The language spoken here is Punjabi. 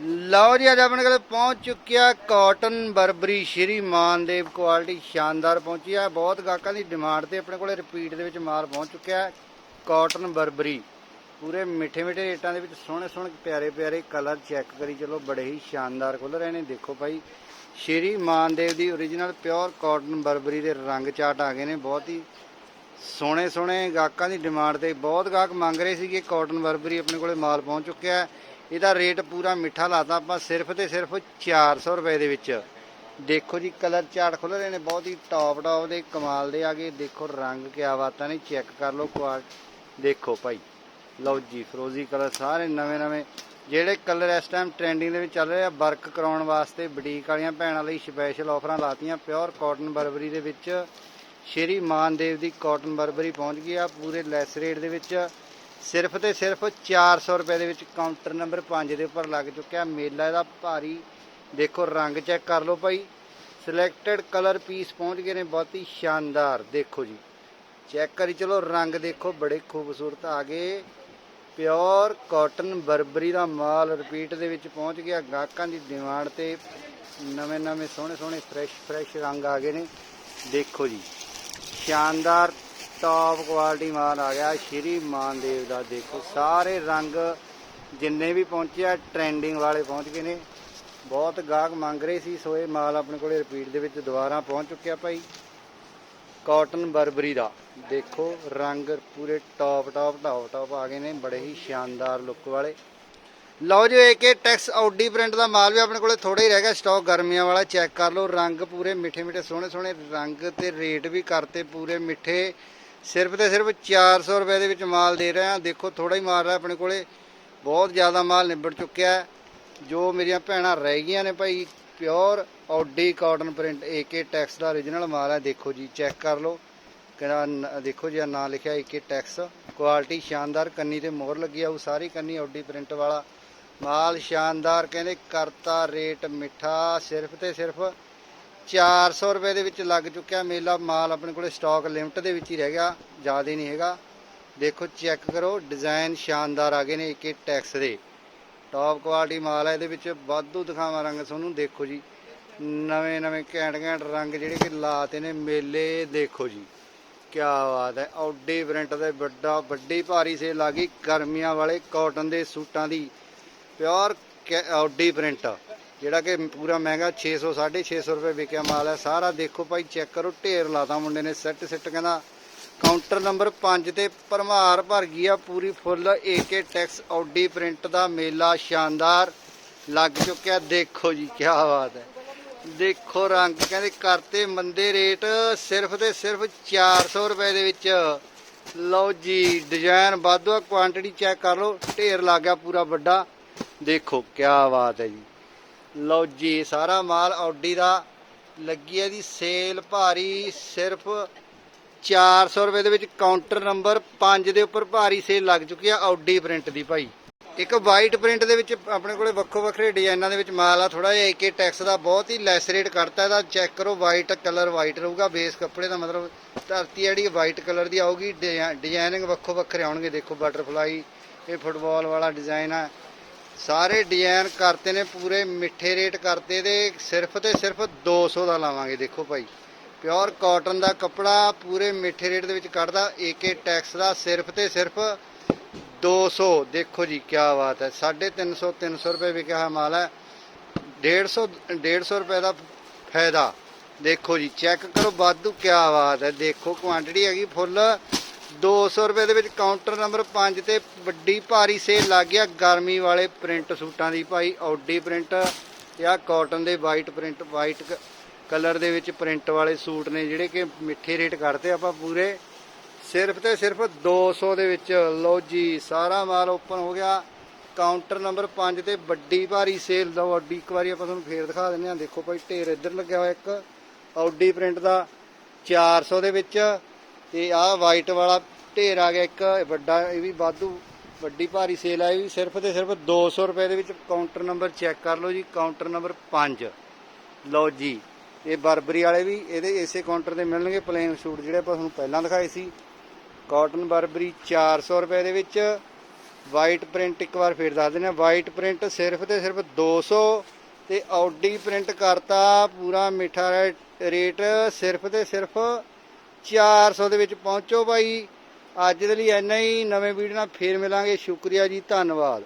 ਲਓ ਜੀ, ਅੱਜ ਆਪਣੇ ਕੋਲ ਪਹੁੰਚ ਚੁੱਕਿਆ cotton Burberry Shri Mandev quality ਸ਼ਾਨਦਾਰ ਪਹੁੰਚੀ ਆ ਬਹੁਤ ਗਾਹਕਾਂ ਦੀ ਡਿਮਾਂਡ ਤੇ ਆਪਣੇ ਕੋਲ ਰਿਪੀਟ ਦੇ ਵਿੱਚ ਮਾਲ ਪਹੁੰਚ ਚੁੱਕਿਆ ਹੈ। ਕਾਟਨ ਬਰਬਰੀ, ਪੂਰੇ ਮਿੱਠੇ ਮਿੱਠੇ ਰੇਟਾਂ ਦੇ ਵਿੱਚ ਸੋਹਣੇ ਸੋਹਣੇ ਪਿਆਰੇ ਪਿਆਰੇ ਕਲਰ ਚੈੱਕ ਕਰੀ। ਚਲੋ, ਬੜੇ ਹੀ ਸ਼ਾਨਦਾਰ ਖੁੱਲ ਰਹੇ ਨੇ। ਦੇਖੋ ਭਾਈ, ਸ਼੍ਰੀ ਮਾਨਦੇਵ ਦੀ origignal ਪਿਓਰ ਕਾਟਨ ਬਰਬਰੀ ਦੇ ਰੰਗ ਚਾਟ ਆ ਗਏ ਨੇ। ਬਹੁਤ ਹੀ ਸੋਹਣੇ ਸੋਹਣੇ ਗਾਹਕਾਂ ਦੀ ਡਿਮਾਂਡ ਤੇ ਬਹੁਤ ਗਾਹਕ ਮੰਗ ਰਹੇ ਸੀਗੇ ਕਿ ਕਾਟਨ ਬਰਬਰੀ ਆਪਣੇ ਕੋਲੇ ਮਾਲ ਪਹੁੰਚ ਚੁੱਕਿਆ ਹੈ। ਇਹਦਾ ਰੇਟ ਪੂਰਾ ਮਿੱਠਾ ਲਾਤਾ ਆਪਾਂ ਸਿਰਫ ਤੇ ਸਿਰਫ 400 ਰੁਪਏ ਦੇ ਵਿੱਚ। ਦੇਖੋ ਜੀ, ਕਲਰ ਚਾਰਟ ਖੁੱਲ ਰਹੇ ਨੇ, ਬਹੁਤ ਹੀ ਟੌਪ ਟੌਪ ਦੇ ਕਮਾਲ ਦੇ ਗਏ। ਦੇਖੋ ਰੰਗ ਕਿਆ ਬਾਤਾਂ ਨੇ ਚੈੱਕ ਕਰ ਲਓ ਕੁਆਲ ਦੇਖੋ ਭਾਈ, ਲਓ ਜੀ, ਫਰੋਜ਼ੀ ਕਲਰ ਸਾਰੇ ਨਵੇਂ ਨਵੇਂ। ਜਿਹੜੇ ਕਲਰ ਇਸ ਟਾਈਮ ਟ੍ਰੈਂਡਿੰਗ ਦੇ ਵਿੱਚ ਚੱਲ ਰਹੇ ਆ ਵਰਕ ਕਰਾਉਣ ਵਾਸਤੇ ਬੁਟੀਕ ਵਾਲੀਆਂ ਭੈਣਾਂ ਲਈ ਸਪੈਸ਼ਲ ਆਫਰਾਂ ਲਾਤੀਆਂ ਪਿਓਰ ਕਾਟਨ ਬਰਬਰੀ ਦੇ ਵਿੱਚ। ਸ਼੍ਰੀ ਮਾਨਦੇਵ ਦੀ ਕਾਟਨ ਬਰਬਰੀ ਪਹੁੰਚ ਗਈ ਆ, ਪੂਰੇ ਲੈਸ ਰੇਟ ਦੇ ਵਿੱਚ। ਸਿਰਫ ਤੇ ਸਿਰਫ 400 ਰੁਪਏ ਦੇ ਵਿੱਚ ਕਾਊਂਟਰ ਨੰਬਰ 5 ਦੇ ਉੱਪਰ ਲੱਗ ਚੁੱਕਿਆ। ਮੇਲਾ ਇਹਦਾ ਭਾਰੀ, ਦੇਖੋ ਰੰਗ ਚੈੱਕ ਕਰ ਲਓ ਭਾਈ। ਸਿਲੈਕਟਡ ਕਲਰ ਪੀਸ ਪਹੁੰਚ ਗਏ ਨੇ, ਬਹੁਤ ਹੀ ਸ਼ਾਨਦਾਰ, ਦੇਖੋ ਜੀ। ਚੈੱਕ ਕਰੀ ਚਲੋ, ਰੰਗ ਦੇਖੋ, ਬੜੇ ਖੂਬਸੂਰਤ ਆ ਗਏ। ਪਿਓਰ ਕਾਟਨ ਬਰਬਰੀ ਦਾ ਮਾਲ ਰਿਪੀਟ ਦੇ ਵਿੱਚ ਪਹੁੰਚ ਗਿਆ। ਗਾਹਕਾਂ ਦੀ ਡਿਮਾਂਡ ਤੇ ਨਵੇਂ ਨਵੇਂ ਸੋਹਣੇ ਸੋਹਣੇ ਫਰੈਸ਼ ਫਰੈਸ਼ ਰੰਗ ਆ ਗਏ ਨੇ। ਦੇਖੋ ਜੀ, ਸ਼ਾਨਦਾਰ ਟੌਪ ਕੁਆਲਿਟੀ ਮਾਲ ਆ ਗਿਆ। ਸ਼੍ਰੀ ਮਾਨਦੇਵ ਦਾ ਦੇਖੋ। ਸਾਰੇ ਰੰਗ ਜਿੰਨੇ ਵੀ ਪਹੁੰਚੇ ਆ ਟ੍ਰੈਂਡਿੰਗ ਵਾਲੇ ਪਹੁੰਚ ਗਏ ਨੇ। ਬਹੁਤ ਗਾਹਕ ਮੰਗ ਰਹੇ ਸੀ, ਸੋ ਇਹ ਮਾਲ ਆਪਣੇ ਕੋਲੇ ਰਿਪੀਟ ਦੇ ਵਿੱਚ ਦੁਬਾਰਾ ਪਹੁੰਚ ਚੁੱਕਿਆ ਭਾਈ। ਕਾਟਨ ਬਰਬਰੀ ਦਾ। ਦੇਖੋ, ਰੰਗ ਪੂਰੇ ਟੌਪ ਟੌਪ ਟੌਪ ਟੌਪ ਆ ਗਏ ਨੇ। ਬੜੇ ਹੀ ਸ਼ਾਨਦਾਰ ਲੁੱਕ ਵਾਲੇ। ਲਓ ਜੀ ਏਕੇ ਟੈਕਸ ਆਊਡੀ ਪ੍ਰਿੰਟ ਦਾ ਮਾਲ ਵੀ ਆਪਣੇ ਕੋਲੇ ਥੋੜਾ ਹੀ ਰਹਿ ਗਿਆ। ਸਟਾਕ ਗਰਮੀਆਂ ਵਾਲਾ ਚੈੱਕ ਕਰ ਲਓ। ਰੰਗ ਪੂਰੇ ਮਿੱਠੇ ਮਿੱਠੇ ਸੋਹਣੇ ਸੋਹਣੇ ਰੰਗ ਤੇ ਰੇਟ ਵੀ ਕਰਤੇ ਪੂਰੇ ਮਿੱਠੇ ਸਿਰਫ ਤੇ ਸਿਰਫ 400 ਰੁਪਏ ਦੇ ਵਿੱਚ ਮਾਲ ਦੇ ਰਹੇ। ਆ ਦੇਖੋ ਥੋੜਾ ਹੀ ਮਾਲ ਰਿਹਾ ਆਪਣੇ ਕੋਲੇ। ਬਹੁਤ ਜ਼ਿਆਦਾ ਮਾਲ ਨਿਬੜ ਚੁੱਕਿਆ ਹੈ। ਜੋ ਮੇਰੀਆਂ ਭੈਣਾਂ ਰਹਿ ਗਈਆਂ ਨੇ ਭਾਈ, pure Audi cotton print, AK tax ਦਾ origignal ਮਾਲ ਹੈ। ਦੇਖੋ ਜੀ, ਚੈੱਕ ਕਰ ਲਓ। ਕਿਹੜਾ ਦੇਖੋ ਜੀ, ਆਹ ਨਾਂ ਲਿਖਿਆ, ਏਕੇ ਟੈਕਸ। ਕੁਆਲਿਟੀ ਸ਼ਾਨਦਾਰ, ਕੰਨੀ ਤੇ ਮੋਹਰ ਲੱਗੀ ਆਊ ਸਾਰੀ ਕੰਨੀ ਆਡੀ ਪ੍ਰਿੰਟ ਵਾਲਾ। ਮਾਲ ਸ਼ਾਨਦਾਰ, ਕਹਿੰਦੇ ਕਰਤਾ ਰੇਟ ਮਿੱਠਾ, ਸਿਰਫ ਤੇ ਸਿਰਫ 400 ਰੁਪਏ ਦੇ ਵਿੱਚ ਲੱਗ ਚੁੱਕਿਆ ਮੇਲਾ। ਮਾਲ ਆਪਣੇ ਕੋਲੇ ਸਟਾਕ ਲਿਮਟ ਦੇ ਵਿੱਚ ਹੀ ਰਹਿ ਗਿਆ, ਜ਼ਿਆਦਾ ਨਹੀਂ ਹੈਗਾ। ਦੇਖੋ ਚੈੱਕ ਕਰੋ ਡਿਜ਼ਾਈਨ ਸ਼ਾਨਦਾਰ ਆ ਗਏ ਨੇ ਇੱਕ ਟੈਕਸ ਦੇ। ਟੌਪ ਕੁਆਲਿਟੀ ਮਾਲ ਹੈ ਇਹਦੇ ਵਿੱਚ ਵਾਧੂ ਦਿਖਾਵਾਂ ਰੰਗ ਤੁਹਾਨੂੰ, ਦੇਖੋ ਜੀ। ਨਵੇਂ ਨਵੇਂ ਘੈਂਟ ਘੈਂਟ ਰੰਗ ਜਿਹੜੇ ਕਿ ਲਾਤੇ ਨੇ ਮੇਲੇ, ਦੇਖੋ ਜੀ। ਕੀ ਬਾਤ ਹੈ ਔਡੀ ਪ੍ਰਿੰਟ ਦੇ ਵੱਡਾ, ਵੱਡੀ ਭਾਰੀ ਸੇਲ ਆ ਗਈ। ਗਰਮੀਆਂ ਵਾਲੇ ਕਾਟਨ ਦੇ ਸੂਟਾਂ ਦੀ ਪਿਓਰ ਆਡੀ ਪ੍ਰਿੰਟ ਜਿਹੜਾ ਕਿ ਪੂਰਾ ਮਹਿੰਗਾ 600 650 ਰੁਪਏ ਵਿਕਿਆ ਮਾਲ ਹੈ। ਸਾਰਾ ਦੇਖੋ ਭਾਈ, ਚੈੱਕ ਕਰੋ, ਢੇਰ ਲਾਤਾ ਮੁੰਡੇ ਨੇ ਸੈੱਟ ਸਿੱਟ ਕਹਿੰਦਾ ਕਾਊਂਟਰ ਨੰਬਰ 5 ਤੇ ਭਰਮਾਰ ਭਰ ਗਈ ਆ, ਪੂਰੀ ਫੁੱਲ ਏਕੇ ਟੈਕਸ ਆਡੀ ਪ੍ਰਿੰਟ ਦਾ ਮੇਲਾ ਸ਼ਾਨਦਾਰ ਲੱਗ ਚੁੱਕਿਆ। ਦੇਖੋ ਜੀ ਕੀ ਬਾਤ ਹੈ। ਦੇਖੋ ਰੰਗ, ਕਹਿੰਦੇ ਕਰਤੇ ਮੰਦੇ ਰੇਟ, ਸਿਰਫ ਤੇ ਸਿਰਫ 400 ਰੁਪਏ ਦੇ ਵਿੱਚ। ਲਓ ਜੀ ਡਿਜ਼ਾਈਨ ਵਾਧੂ ਆ ਕੁਆਂਟੀਟੀ ਚੈੱਕ ਕਰ ਲਓ, ਢੇਰ ਲੱਗ ਗਿਆ ਪੂਰਾ ਵੱਡਾ। ਦੇਖੋ ਕੀ ਬਾਤ ਹੈ ਜੀ। ਲਓ ਜੀ, ਸਾਰਾ ਮਾਲ ਆਡੀ ਦਾ ਲੱਗੀ ਹੈ ਦੀ ਸੇਲ ਭਾਰੀ ਸਿਰਫ 400 ਰੁਪਏ ਦੇ ਵਿੱਚ ਕਾਊਂਟਰ ਨੰਬਰ 5 ਦੇ ਉੱਪਰ ਭਾਰੀ ਸੇਲ ਲੱਗ ਚੁੱਕੀ ਆ ਆਡੀ ਪ੍ਰਿੰਟ ਦੀ ਭਾਈ। ਇੱਕ ਵਾਈਟ ਪ੍ਰਿੰਟ ਦੇ ਵਿੱਚ ਆਪਣੇ ਕੋਲੇ ਵੱਖੋ ਵੱਖਰੇ ਡਿਜ਼ਾਈਨਾਂ ਦੇ ਵਿੱਚ ਮਾਲ ਆ ਥੋੜਾ ਜਿਹਾ ਏਕੇ ਟੈਕਸ ਦਾ ਬਹੁਤ ਹੀ ਲੈਸ ਰੇਟ ਕੱਢਤਾ ਇਹਦਾ। ਚੈੱਕ ਕਰੋ ਵਾਈਟ ਕਲਰ ਵਾਈਟ ਰਹੂਗਾ ਬੇਸ ਕੱਪੜੇ ਦਾ ਮਤਲਬ ਧਰਤੀ ਜਿਹੜੀ ਵਾਈਟ ਕਲਰ ਦੀ ਆਊਗੀ। ਡਿਜ਼ਾਈਨਿੰਗ ਵੱਖੋ ਵੱਖਰੇ ਆਉਣਗੇ, ਦੇਖੋ ਬਟਰਫਲਾਈ ਇਹ ਫੁੱਟਬਾਲ ਵਾਲਾ ਡਿਜ਼ਾਈਨ ਆ। ਸਾਰੇ ਡਿਜ਼ਾਈਨ ਕਰਤੇ ਨੇ, ਪੂਰੇ ਮਿੱਠੇ ਰੇਟ ਕਰਤੇ ਤੇ ਸਿਰਫ ਤੇ ਸਿਰਫ 200 ਦਾ ਲਾਵਾਂਗੇ, ਦੇਖੋ ਭਾਈ। ਪਿਓਰ ਕਾਟਨ ਦਾ ਕੱਪੜਾ ਪੂਰੇ ਮਿੱਠੇ ਰੇਟ ਦੇ ਵਿੱਚ ਕੱਢਦਾ ਏਕੇ ਟੈਕਸ ਦਾ ਸਿਰਫ ਤੇ ਸਿਰਫ 200 ਦੇਖੋ ਜੀ ਕੀ ਬਾਤ ਹੈ। 350 300 ਰੁਪਏ ਵਿਕਿਆ ਹੋਇਆ ਮਾਲ ਹੈ। 150 150 ਰੁਪਏ ਦਾ ਫਾਇਦਾ। ਦੇਖੋ ਜੀ, ਚੈੱਕ ਕਰੋ, ਵਾਧੂ ਕੀ ਬਾਤ ਹੈ। ਦੇਖੋ ਕੁਆਂਟੀਟੀ ਹੈਗੀ ਫੁੱਲ। 200 ਰੁਪਏ ਦੇ ਵਿੱਚ ਕਾਊਂਟਰ ਨੰਬਰ 5 ਤੇ ਵੱਡੀ ਭਾਰੀ ਸੇਲ ਲੱਗ ਗਿਆ। ਗਰਮੀ ਵਾਲੇ ਪ੍ਰਿੰਟ ਸੂਟਾਂ ਦੀ ਭਾਈ ਆਡੀ ਪ੍ਰਿੰਟ ਜਾਂ ਕਾਟਨ ਦੇ ਵਾਈਟ ਪ੍ਰਿੰਟ ਵਾਈਟ ਕਲਰ ਦੇ ਵਿੱਚ ਪ੍ਰਿੰਟ ਵਾਲੇ ਸੂਟ ਨੇ ਜਿਹੜੇ ਕਿ ਮਿੱਠੇ ਰੇਟ ਕਰਦੇ ਆਪਾਂ ਪੂਰੇ। ਸਿਰਫ ਤੇ ਸਿਰਫ 200 ਦੇ ਵਿੱਚ ਲਓ ਜੀ, ਸਾਰਾ ਮਾਲ ਓਪਨ ਹੋ ਗਿਆ। ਕਾਊਂਟਰ ਨੰਬਰ 5 ਤੇ ਵੱਡੀ ਭਾਰੀ ਸੇਲ ਦਾ ਅੱਡੀ ਇੱਕ ਵਾਰੀ ਆਪਾਂ ਤੁਹਾਨੂੰ ਫੇਰ ਦਿਖਾ ਦਿੰਦੇ ਹਾਂ। ਦੇਖੋ ਭਾਈ ਢੇਰ ਇੱਧਰ ਲੱਗਿਆ ਹੋਇਆ ਇੱਕ ਆਡੀ ਪ੍ਰਿੰਟ ਦਾ। 400 ਦੇ ਵਿੱਚ ਤੇ ਆਹ ਵਾਈਟ ਵਾਲਾ ਢੇਰ ਆ ਗਿਆ ਇੱਕ ਵੱਡਾ, ਇਹ ਵੀ ਵਾਧੂ, ਵੱਡੀ ਭਾਰੀ ਸੇਲ ਆ ਇਹ ਵੀ ਸਿਰਫ ਤੇ ਸਿਰਫ 200 ਰੁਪਏ ਦੇ ਵਿੱਚ ਕਾਊਂਟਰ ਨੰਬਰ ਚੈੱਕ ਕਰ ਲਓ ਜੀ ਕਾਊਂਟਰ ਨੰਬਰ 5 ਲਓ ਜੀ, ਇਹ ਬਰਬਰੀ ਵਾਲੇ ਵੀ, ਇਹਦੇ ਇਸੇ ਕਾਊਂਟਰ ਤੇ ਮਿਲਣਗੇ ਪਲੇਨ ਸੂਟ ਜਿਹੜੇ ਆਪਾਂ ਤੁਹਾਨੂੰ ਪਹਿਲਾਂ ਦਿਖਾਏ ਸੀ। ਕਾਟਨ ਬਰਬਰੀ 400 ਰੁਪਏ ਦੇ ਵਿੱਚ ਵਾਈਟ ਪ੍ਰਿੰਟ ਇੱਕ ਵਾਰ ਫੇਰ ਦੱਸ ਦਿੰਦੇ ਆ ਵਾਈਟ ਪ੍ਰਿੰਟ ਸਿਰਫ ਤੇ ਸਿਰਫ 200 ਤੇ ਆਡੀ ਪ੍ਰਿੰਟ ਕਰਤਾ, ਪੂਰਾ ਮਿੱਠਾ ਰੇਟ ਸਿਰਫ ਤੇ ਸਿਰਫ 400 ਦੇ ਵਿੱਚ ਪਹੁੰਚੋ ਭਾਈ। ਅੱਜ ਦੇ ਲਈ ਇੰਨਾ ਹੀ। ਨਵੇਂ ਵੀਡੀਓ ਨਾਲ ਫੇਰ ਮਿਲਾਂਗੇ। ਸ਼ੁਕਰੀਆ ਜੀ। ਧੰਨਵਾਦ।